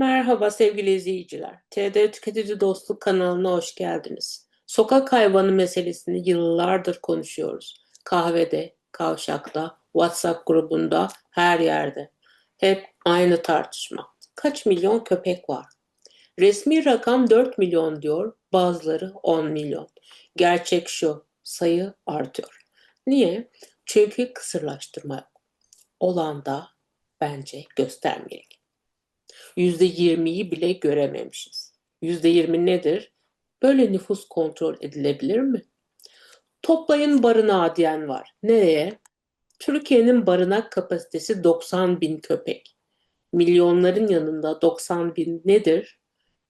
Merhaba sevgili izleyiciler. TD Tüketici Dostluk kanalına hoş geldiniz. Sokak hayvanı meselesini yıllardır konuşuyoruz. Kahvede, kavşakta, WhatsApp grubunda, her yerde. Hep aynı tartışma. Kaç milyon köpek var? Resmi rakam 4 milyon diyor, bazıları 10 milyon. Gerçek şu, sayı artıyor. Niye? Çünkü kısırlaştırma yok. Olan da bence göstermeyelim. %20'yi bile görememişiz. %20 nedir? Böyle nüfus kontrol edilebilir mi? Toplayın barınağı diyen var. Nereye? Türkiye'nin barınak kapasitesi 90 bin köpek. Milyonların yanında 90 bin nedir?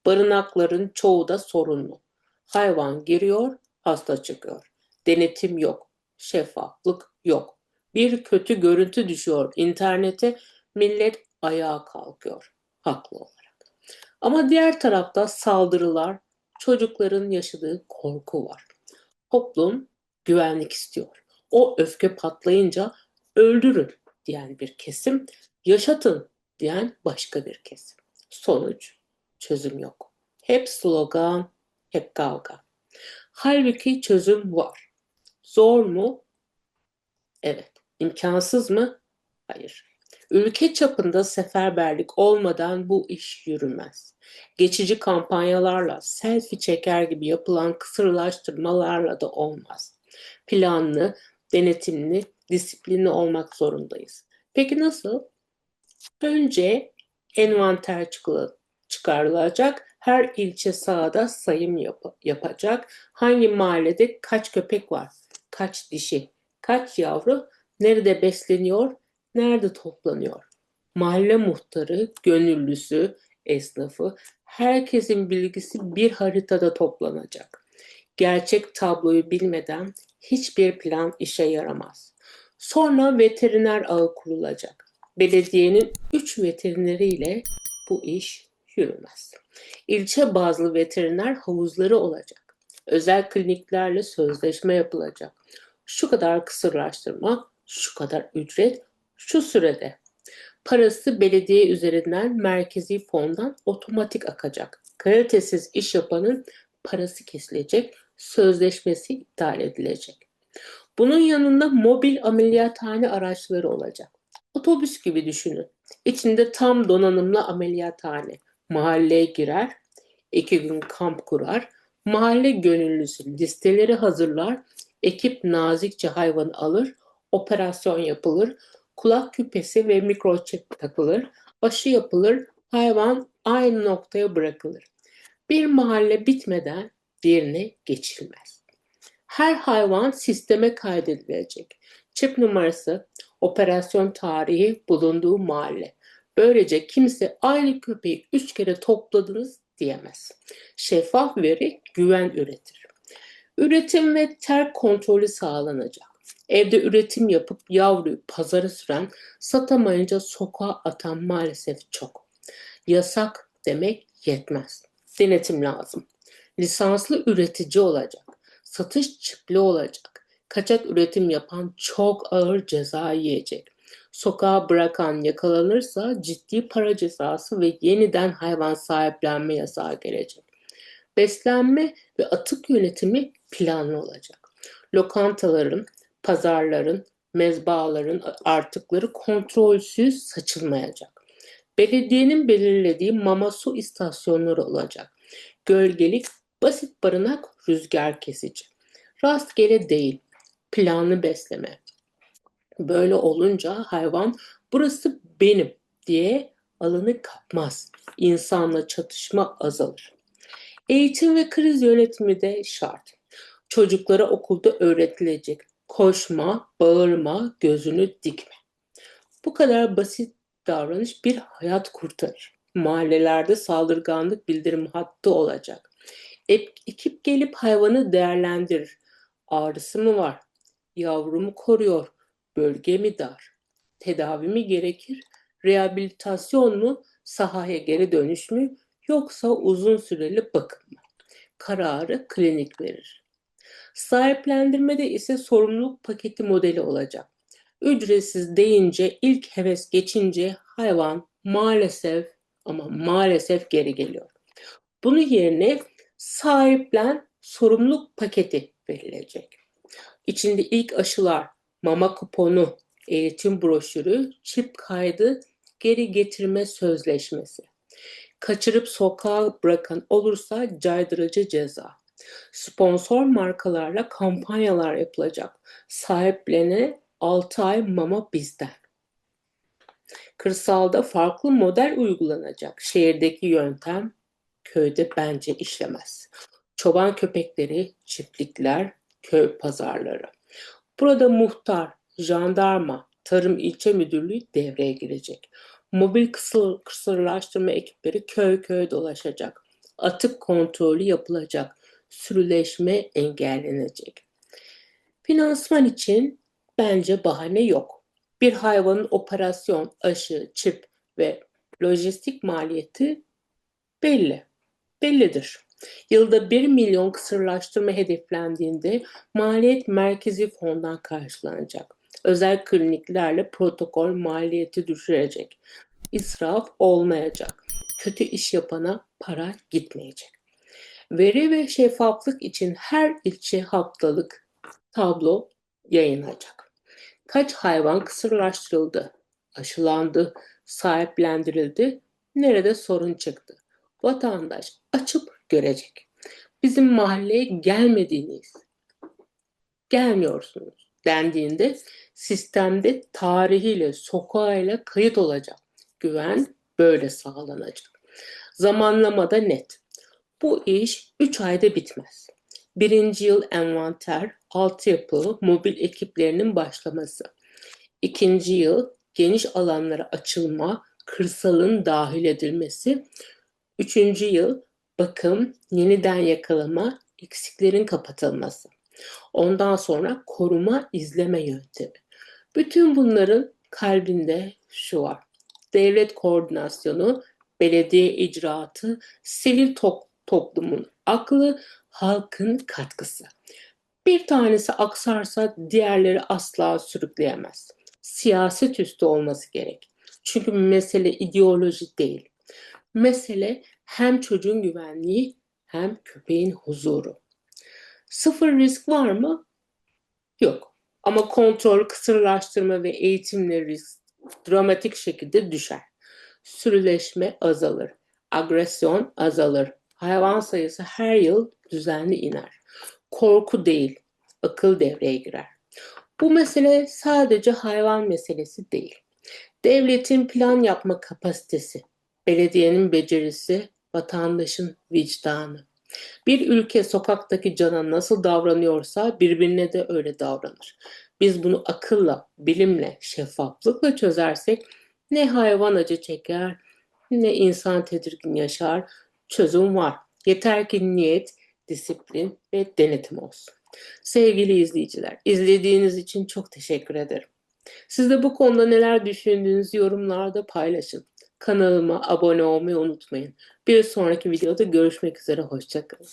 Barınakların çoğu da sorunlu. Hayvan giriyor, hasta çıkıyor. Denetim yok, şeffaflık yok. Bir kötü görüntü düşüyor internete, millet ayağa kalkıyor haklı olarak. Ama diğer tarafta saldırılar, çocukların yaşadığı korku var. Toplum güvenlik istiyor. O öfke patlayınca öldürün diyen bir kesim, yaşatın diyen başka bir kesim. Sonuç çözüm yok. Hep slogan, hep kavga. Halbuki çözüm var. Zor mu? Evet. İmkansız mı? Hayır. Ülke çapında seferberlik olmadan bu iş yürümez. Geçici kampanyalarla, selfie çeker gibi yapılan kısırlaştırmalarla da olmaz. Planlı, denetimli, disiplinli olmak zorundayız. Peki nasıl? Önce envanter çıkarılacak. Her ilçe sahada sayım yap yapacak. Hangi mahallede kaç köpek var? Kaç dişi? Kaç yavru? Nerede besleniyor? Nerede toplanıyor? Mahalle muhtarı, gönüllüsü, esnafı, herkesin bilgisi bir haritada toplanacak. Gerçek tabloyu bilmeden hiçbir plan işe yaramaz. Sonra veteriner ağı kurulacak. Belediyenin 3 veterineriyle bu iş yürümez. İlçe bazlı veteriner havuzları olacak. Özel kliniklerle sözleşme yapılacak. Şu kadar kısırlaştırma, şu kadar ücret, şu sürede parası belediye üzerinden merkezi fondan otomatik akacak. Kalitesiz iş yapanın parası kesilecek, sözleşmesi iptal edilecek. Bunun yanında mobil ameliyathane araçları olacak. Otobüs gibi düşünün. İçinde tam donanımlı ameliyathane. Mahalleye girer, iki gün kamp kurar, mahalle gönüllüsü listeleri hazırlar, ekip nazikçe hayvanı alır, operasyon yapılır, kulak küpesi ve mikroçip takılır, aşı yapılır, hayvan aynı noktaya bırakılır. Bir mahalle bitmeden diğerine geçilmez. Her hayvan sisteme kaydedilecek. Çip numarası, operasyon tarihi, bulunduğu mahalle. Böylece kimse aynı köpeği üç kere topladınız diyemez. Şeffaf veri güven üretir. Üretim ve terk kontrolü sağlanacak. Evde üretim yapıp yavruyu pazara süren, satamayınca sokağa atan maalesef çok. Yasak demek yetmez. Denetim lazım. Lisanslı üretici olacak. Satış çipli olacak. Kaçak üretim yapan çok ağır ceza yiyecek. Sokağa bırakan yakalanırsa ciddi para cezası ve yeniden hayvan sahiplenme yasağı gelecek. Beslenme ve atık yönetimi planlı olacak. Lokantaların, pazarların, mezbaların artıkları kontrolsüz saçılmayacak. Belediyenin belirlediği mama su istasyonları olacak. Gölgelik, basit barınak, rüzgar kesici. Rastgele değil, planlı besleme. Böyle olunca hayvan burası benim diye alanı kapmaz. İnsanla çatışma azalır. Eğitim ve kriz yönetimi de şart. Çocuklara okulda öğretilecek koşma, bağırma, gözünü dikme. Bu kadar basit davranış bir hayat kurtarır. Mahallelerde saldırganlık bildirim hattı olacak. Ekip gelip hayvanı değerlendirir. Ağrısı mı var? Yavrumu koruyor? Bölge mi dar? Tedavi mi gerekir? Rehabilitasyon mu? Sahaya geri dönüş mü? Yoksa uzun süreli bakım mı? Kararı klinik verir. Sahiplendirmede ise sorumluluk paketi modeli olacak. Ücretsiz deyince ilk heves geçince hayvan maalesef ama maalesef geri geliyor. Bunun yerine sahiplen sorumluluk paketi verilecek. İçinde ilk aşılar, mama kuponu, eğitim broşürü, çip kaydı, geri getirme sözleşmesi. Kaçırıp sokağa bırakan olursa caydırıcı ceza. Sponsor markalarla kampanyalar yapılacak. Sahiplene 6 ay mama bizden. Kırsalda farklı model uygulanacak. Şehirdeki yöntem köyde bence işlemez. Çoban köpekleri, çiftlikler, köy pazarları. Burada muhtar, jandarma, tarım ilçe müdürlüğü devreye girecek. Mobil kısır, kısırlaştırma ekipleri köy köy dolaşacak. Atık kontrolü yapılacak. Sürüleşme engellenecek. Finansman için bence bahane yok. Bir hayvanın operasyon, aşı, çip ve lojistik maliyeti belli. Bellidir. Yılda 1 milyon kısırlaştırma hedeflendiğinde maliyet merkezi fondan karşılanacak. Özel kliniklerle protokol maliyeti düşürecek. İsraf olmayacak. Kötü iş yapana para gitmeyecek. Veri ve şeffaflık için her ilçe haftalık tablo yayınlanacak. Kaç hayvan kısırlaştırıldı, aşılandı, sahiplendirildi, nerede sorun çıktı? Vatandaş açıp görecek. Bizim mahalleye gelmediğiniz, gelmiyorsunuz dendiğinde sistemde tarihiyle, sokağıyla kayıt olacak. Güven böyle sağlanacak. Zamanlamada net. Bu iş 3 ayda bitmez. Birinci yıl envanter, altyapı, mobil ekiplerinin başlaması. İkinci yıl geniş alanlara açılma, kırsalın dahil edilmesi. Üçüncü yıl bakım, yeniden yakalama, eksiklerin kapatılması. Ondan sonra koruma, izleme yöntemi. Bütün bunların kalbinde şu var. Devlet koordinasyonu, belediye icraatı, sivil to toplumun aklı, halkın katkısı. Bir tanesi aksarsa diğerleri asla sürükleyemez. Siyaset üstü olması gerek. Çünkü mesele ideoloji değil. Mesele hem çocuğun güvenliği hem köpeğin huzuru. Sıfır risk var mı? Yok. Ama kontrol, kısırlaştırma ve eğitimle risk dramatik şekilde düşer. Sürüleşme azalır. Agresyon azalır. Hayvan sayısı her yıl düzenli iner. Korku değil, akıl devreye girer. Bu mesele sadece hayvan meselesi değil. Devletin plan yapma kapasitesi, belediyenin becerisi, vatandaşın vicdanı. Bir ülke sokaktaki cana nasıl davranıyorsa birbirine de öyle davranır. Biz bunu akılla, bilimle, şeffaflıkla çözersek ne hayvan acı çeker, ne insan tedirgin yaşar. Çözüm var. Yeter ki niyet, disiplin ve denetim olsun. Sevgili izleyiciler, izlediğiniz için çok teşekkür ederim. Siz de bu konuda neler düşündüğünüzü yorumlarda paylaşın. Kanalıma abone olmayı unutmayın. Bir sonraki videoda görüşmek üzere. Hoşçakalın.